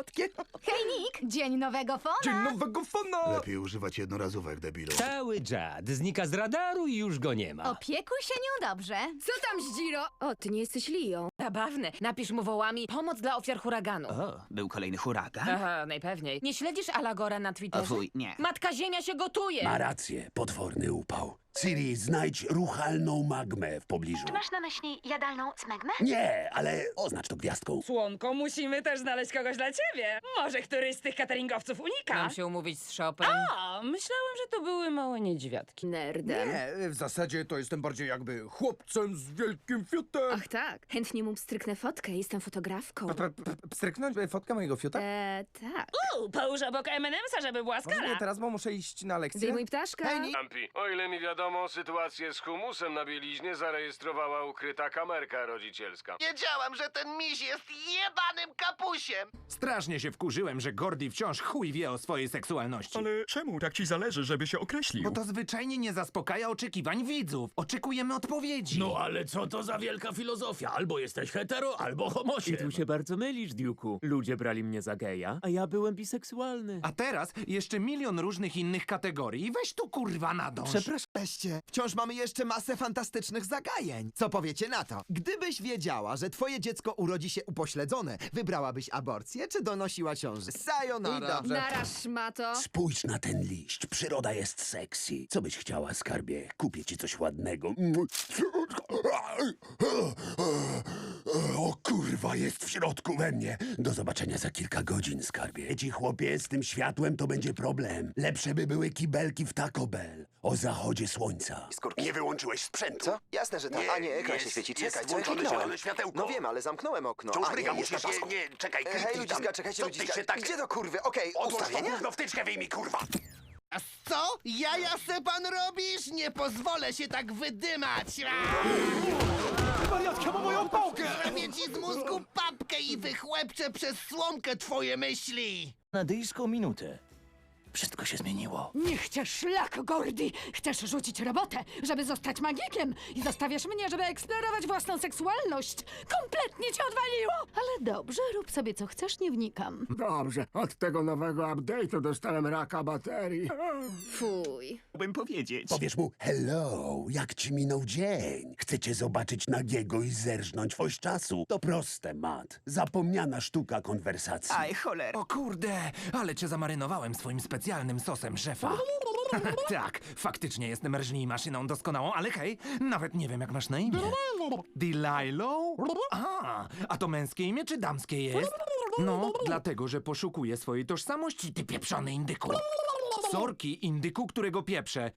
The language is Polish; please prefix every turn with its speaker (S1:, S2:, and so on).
S1: słodkie.
S2: Hej, Nick! Dzień nowego fona!
S3: Dzień nowego fona!
S4: Lepiej używać jednorazówek, debilu.
S5: Cały dziad znika z radaru i już go nie ma.
S2: Opiekuj się nią dobrze.
S6: Co tam, Zdziro?
S7: O, ty nie jesteś Lią.
S6: Zabawne. Napisz mu wołami pomoc dla ofiar huraganu.
S1: O, był kolejny huragan?
S6: Aha, najpewniej. Nie śledzisz Alagora na
S1: O
S6: Twitterze?
S1: fuj, nie.
S6: Matka Ziemia się gotuje!
S8: Ma rację, potworny upał. Ciri, znajdź ruchalną magmę w pobliżu.
S2: Masz na myśli jadalną smegmę?
S8: Nie, ale oznacz to gwiazdką.
S9: Słonko, musimy też znaleźć kogoś dla ciebie. Może któryś z tych cateringowców unika?
S6: Mam się umówić z Shopem.
S9: A, myślałem, że to były małe niedźwiadki.
S7: Nerdem.
S3: Nie, w zasadzie to jestem bardziej jakby chłopcem z wielkim fiutem.
S7: Ach tak, chętnie mu pstryknę fotkę, jestem fotografką.
S3: P- p- p- Pstryknąć fotkę mojego fiuta?
S7: Eee, tak.
S9: U, połóż obok M&M'sa, żeby była skala.
S3: teraz, bo muszę iść na lekcję.
S7: Zdejmuj ptaszka.
S3: Hej.
S10: Ampi, o ile mi wiadomo, sytuację z humusem na bieliźnie zarejestrowała ukryta kamerka rodzicielska.
S11: Wiedziałam, że ten miś jest jebanym kapusiem!
S12: Strasznie się wkurzyłem, że Gordy wciąż chuj wie o swojej seksualności.
S3: Ale czemu tak ci zależy, żeby się określił?
S12: Bo to zwyczajnie nie zaspokaja oczekiwań widzów. Oczekujemy odpowiedzi.
S5: No ale co to za wielka filozofia? Albo jesteś hetero, albo homosiem.
S13: I tu się bardzo mylisz, Duke'u. Ludzie brali mnie za geja, a ja byłem biseksualny.
S12: A teraz jeszcze milion różnych innych kategorii. Weź tu kurwa nadąż.
S1: Przepraszam. Weźcie, wciąż mamy jeszcze masę fantastycznych zagajeń. Co powiecie na to? Gdybyś wiedziała, że twoje dziecko urodzi się upośledzone, wybrałabyś aborcję czy donosiła ciąży? Sayonara.
S7: Naraż, mato.
S8: Spójrz na ten liść, przyroda jest sexy. Co byś chciała, skarbie? Kupię ci coś ładnego. Kurwa, jest w środku we mnie. Do zobaczenia za kilka godzin, skarbie. Ci chłopie, z tym światłem to będzie problem. Lepsze by były kibelki w Taco Bell. O zachodzie słońca. Nie wyłączyłeś sprzętu.
S11: Co? Jasne, że tak.
S8: Nie,
S11: A nie, ekran
S8: jest-
S11: się świeci.
S8: jest
S11: Czekaj, co
S8: włączone
S11: kliknąłem?
S8: zielone światełko.
S11: No wiem, ale zamknąłem okno.
S8: Wciąż
S11: A,
S8: bryga,
S11: nie, jest
S8: musisz
S11: pasku.
S8: Nie, czekaj,
S11: E, Hej,
S8: kliknij
S11: ludziska, czekajcie,
S8: Co
S11: ludziska.
S8: się tak...
S11: Gdzie do kurwy? Okej,
S8: Odłóż to
S11: ustawienia?
S8: gówno wtyczkę wyjmij, kurwa!
S11: A co? Jaja se pan robisz? Nie pozwolę się tak wydymać!
S3: Wariatka ma moją pałkę!
S11: I wychłepczę przez słomkę twoje myśli!
S5: Na dyjską minutę. Wszystko się zmieniło.
S6: Niech cię szlak, Gordy! Chcesz rzucić robotę, żeby zostać magikiem i zostawiasz mnie, żeby eksplorować własną seksualność. Kompletnie cię odwaliło!
S2: Ale dobrze, rób sobie co chcesz, nie wnikam.
S13: Dobrze, od tego nowego update'u dostałem raka baterii.
S7: Fuj.
S3: Bym powiedzieć.
S8: Powiesz mu, hello, jak ci minął dzień? Chcecie zobaczyć nagiego i zerżnąć foś czasu? To proste, Matt. Zapomniana sztuka konwersacji.
S1: Aj, cholera.
S12: O kurde, ale cię zamarynowałem swoim specjalnym sosem szefa. tak, faktycznie jestem rżnij maszyną doskonałą, ale hej, nawet nie wiem jak masz na imię. Delilo? A, a to męskie imię czy damskie jest? No, dlatego, że poszukuję swojej tożsamości, ty pieprzony indyku. Sorki, indyku, którego pieprzę.